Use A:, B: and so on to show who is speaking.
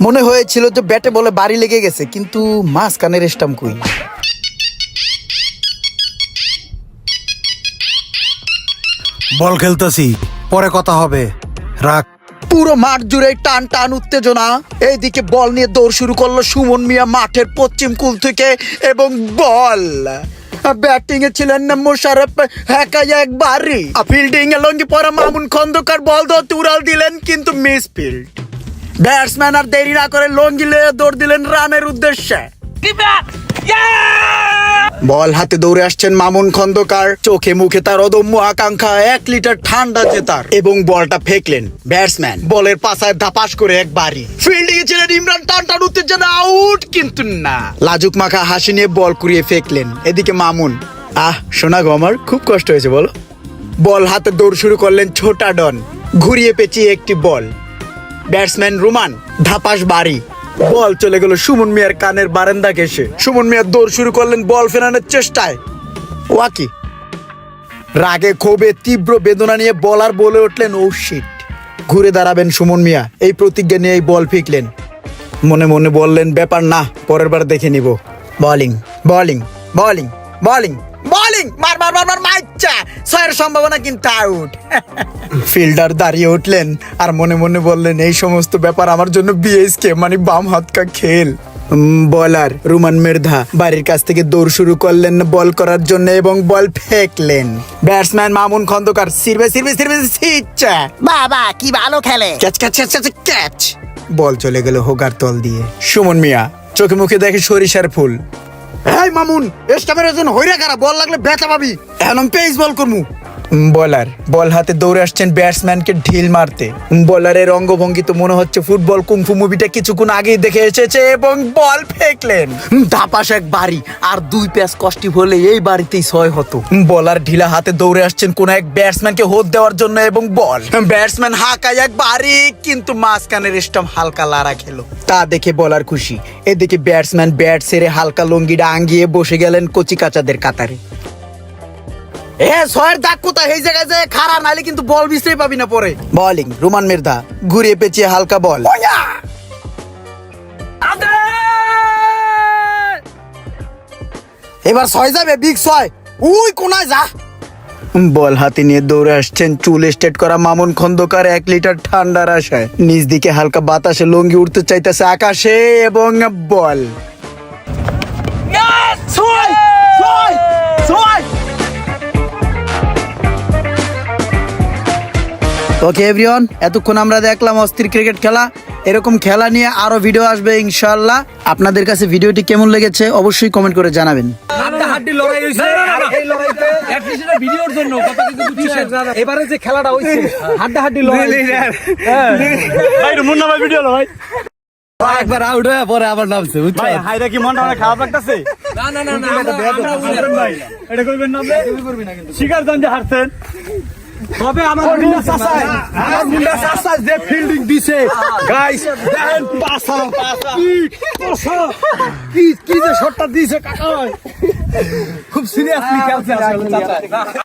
A: মনে হয়েছিল যে ব্যাটে বলে বাড়ি লেগে গেছে কিন্তু মাঝখানের স্টাম কই?
B: বল খেলতেছি পরে কথা হবে। রাখ।
A: পুরো মাঠ জুড়ে টান টান উত্তেজনা। এইদিকে বল নিয়ে দৌড় শুরু করল সুমন মিয়া মাঠের পশ্চিম কুল থেকে এবং বল। ব্যাটিং এ ছিলেন না মোশারফ হ্যাকাই একবারই। ফিল্ডিং এ লঙ্গি পরা মামুন খন্দকার, বল ধরতে উড়াল দিলেন কিন্তু মিস ফিল্ড ব্যাটসম্যান আর দেরি না করে লঙ্গি লয়ে দৌড় দিলেন রানের উদ্দেশ্যে। বল হাতে দৌড়ে আসছেন মামুন খন্দকার। চোখে মুখে তার অদম্য আকাঙ্ক্ষা, এক লিটার ঠান্ডা জেতার। এবং বলটা ফেকলেন ব্যাটসম্যান বলের পাশায় ধাপাস করে এক বাড়ি ফিল্ডিং এ ছিলেন ইমরান টান টান উত্তেজনা, আউট কিন্তু না। লাজুক মাখা হাসি নিয়ে বল কুড়িয়ে ফেকলেন। এদিকে মামুন, আহ শোনা গো আমার, খুব কষ্ট হয়েছে, বলো। বল হাতে দৌড় শুরু করলেন ছোটা ডন, ঘুরিয়ে পেঁচিয়ে একটি বল। ব্যাটসম্যান রুমান, ধাপাস বাড়ি। বল চলে গেল সুমন মিয়ার কানের বারান্দা ঘেসে সুমন মিয়ার দৌড় শুরু করলেন বল ফেরানোর চেষ্টায়। ওয়াকি। রাগে ক্ষোভে তীব্র বেদনা নিয়ে বলার বলে উঠলেন শিট ঘুরে দাঁড়াবেন সুমন মিয়া। এই প্রতিজ্ঞা নিয়ে এই বল ফিকলেন। মনে মনে বললেন, ব্যাপার না, পরের বার দেখে নিব। Bowling bowling bowling bowling bowling, মার মার মার মার, মাইচ্ছা, ছয়ের সম্ভাবনা কিন্তু আউট ফিল্ডার দাঁড়িয়ে উঠলেন আর মনে মনে বললেন, এই সমস্ত ব্যাপার আমার জন্য বিএসকে মানে বাম হাত কা খেল। বলার রুমান মের্ধা বাড়ির কাছ থেকে দৌড় শুরু করলেন বল করার জন্য এবং বল ফেকলেন। ব্যাটসম্যান মামুন খন্দকার সিরবে সিরবে সিরবে সিচ্ছা
C: বাবা কি ভালো খেলে।
A: Catch catch catch catch ball চলে গেল হোগার তল দিয়ে। সুমন মিয়া চোখে মুখে দেখে সরিষার ফুল। এই মামুন এস্টামের জন্য হইরা কারা বল লাগলে ব্যথা পাবি। এখন আমি পেস বল করমু। বলার বল হাতে দৌড়ে আসছেন ব্যাটসম্যানকে ঢিল মারতে। বলারের অঙ্গভঙ্গি তো মনে হচ্ছে ফুটবল কুংফু মুভিটা কিছুক্ষণ আগেই দেখে এসেছে এবং বল ফেকলেন। ধাপাস এক বাড়ি আর দুই প্যাচ কষ্টি হলে এই বাড়িতেই ছয় হতো। বলার ঢিলা হাতে দৌড়ে আসছেন কোন এক ব্যাটসম্যানকে হোদ দেওয়ার জন্য এবং বল ব্যাটসম্যান হাঁকায় এক বাড়ি কিন্তু মাঝখানের স্টাম হালকা লারা খেলো। তা দেখে বলার খুশি। এদিকে ব্যাটসম্যান ব্যাট সেরে হালকা লঙ্গিটা আঙ্গিয়ে বসে গেলেন কচি কাচাদের কাতারে। এ ছয়ের দাগ কোথায়? এই জায়গায় যে কিন্তু বল পাবি না পরে। বলিং রুমান মির্ধা ঘুরিয়ে পেঁচিয়ে হালকা বল। এবার ছয় যাবে বিগ ছয়। উই কোনায় যা? বল হাতে নিয়ে দৌড়ে আসছেন চুল স্টেট করা মামুন খন্দকার এক লিটার ঠান্ডার আশায় নিচ দিকে হালকা বাতাসে লঙ্গি উঠতে চাইতেছে আকাশে এবং বল। ওকে এভরিওয়ান এতক্ষণ আমরা দেখলাম অস্থির ক্রিকেট খেলা। এরকম খেলা নিয়ে আরও ভিডিও আসবে ইনশাল্লাহ আপনাদের কাছে ভিডিওটি কেমন লেগেছে অবশ্যই কমেন্ট করে জানাবেন।
D: হাড্ডি লড়াই হইছে। এই লড়াইতে অ্যাটলিস্ট এটা ভিডিওর জন্য কথা কিন্তু বুঝছিস এবারে যে খেলাটা হইছে হাড্ডা লড়াই ভাই মুন্না ভাই ভিডিও ভাই। একবার আউট হয়ে পরে আবার নামছে
B: ভাই হাইরা কি মনটা অনেক খারাপ লাগতেছে?
D: না না না না
B: এটা করবেন না শিকার জান যে হারছেন।
D: তবে আমার মুন্ডা চাচাই। আমার মুন্ডা চাচাই যে ফিল্ডিং দিছে। গাইস দেন পাসা পাসা কি কি যে শটটা দিছে কাকা খুব সিরিয়াসলি খেলছে আসলে। চাচা